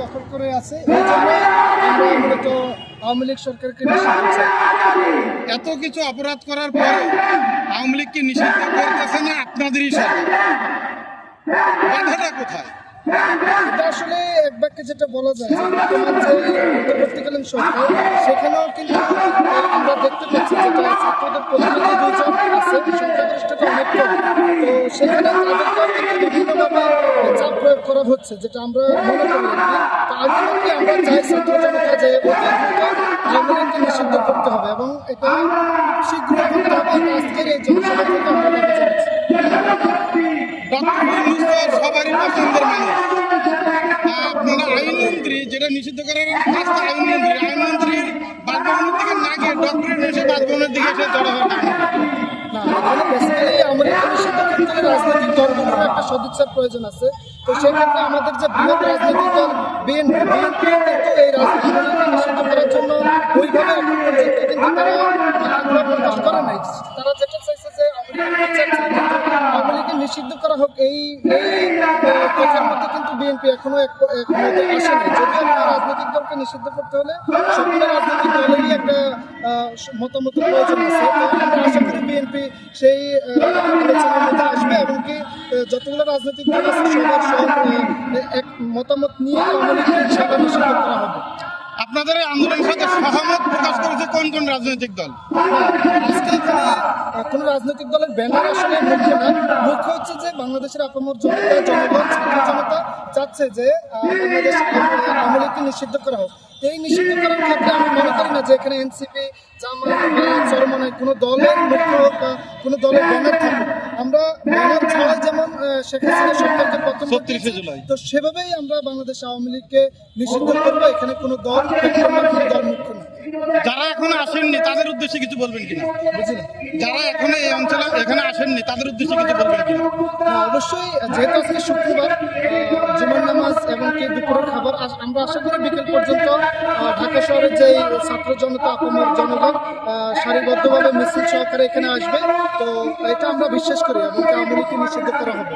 দখল করে আছে আওয়ামী লীগ সরকারকে এত কিছু অপরাধ করার পরে আওয়ামী লীগকে নিষিদ্ধ করতেছে না আপনাদেরই সরকার। কোথায়? আসলে এক বাক্যে যেটা বলা যায়, যে অন্তর্বর্তীকালীন সরকার, সেখানেও কিন্তু আমরা দেখতে পাচ্ছি যেটা ছাত্রদের প্রতিনিধি দুইজন আছে সেখানে চাপ প্রয়োগ করা হচ্ছে, যেটা আমরা মনে করি আলটিমেটলি আমরা চাই ছাত্র জনতা লীগকে নিষিদ্ধ করতে হবে এবং এটা খুব শীঘ্রই করতে হবে। আজকের এই জনসভা যেটা নিষিদ্ধ করার কাজ আইনমন্ত্রী, আইনমন্ত্রীর বাসভবনের দিকে না গিয়ে ডক্টর ইউনূসের বাসভবনের দিকে এসে জড়ো হওয়ার কারণ কি? না এখানে বেসিক্যালি আমেরিকা নিষিদ্ধ রাজনৈতিক দলগুলোর একটা নিষিদ্ধ চাইছে যে আওয়ামী নিষিদ্ধ করা হোক, এই মধ্যে কিন্তু বিএনপি এখনও এক রাজনৈতিক দলকে নিষিদ্ধ করতে হলে সকল রাজনৈতিক মতামত প্রয়োজন আছে। আমরা আশা করি বিএনপি সেই আলোচনার মধ্যে আসবে এবং কি যতগুলো রাজনৈতিক দল আছে, সবার সব এক মতামত নিয়ে নিষিদ্ধ করা হবে। আপনাদের আন্দোলন সহমত প্রকাশ করেছে কোন কোন রাজনৈতিক দল? আজকে এখানে কোনো রাজনৈতিক দলের ব্যানার আসলে মুখ্য না মুখ্য হচ্ছে যে বাংলাদেশের আপামর জনতা জনগণ ছাত্র জনতা চাচ্ছে যে বাংলাদেশ আওয়ামী- আওয়ামী লীগকে নিষিদ্ধ করা হোক। এই নিষিদ্ধ করার ক্ষেত্রে আমি মনে করি না যে এখানে এনসিপি জামাত চরমনায় কোনো দলের মুখ্য বা কোনো দলের ব্যানার আমরা ব্যানার ছাড়াই যেমন শেখ হাসিনা সরকারকে পতন 36 তো সেভাবেই আমরা বাংলাদেশ আওয়ামী লীগকে নিষিদ্ধ করব। এখানে কোনো দল কোনো দল মুখ্য না যারা এখনও আসেননি তাদের উদ্দেশ্যে কিছু বলবেন কিনা যারা এখনও এই অঞ্চলে এখানে আসেননি তাদের উদ্দেশ্যে কিছু বলবেন কিনা হ্যাঁ, অবশ্যই যেহেতু আজকে শুক্রবার জুমার নামাজ এবং কি দুপুরের খাবার আমরা আশা করি বিকেল পর্যন্ত ঢাকা শহরের যে ছাত্র জনতা আপামর জনগণ সারিবদ্ধভাবে মিছিল সহকারে এখানে আসবে তো এটা আমরা বিশ্বাস করি এবং আওয়ামী লীগকে নিষিদ্ধ করা হবে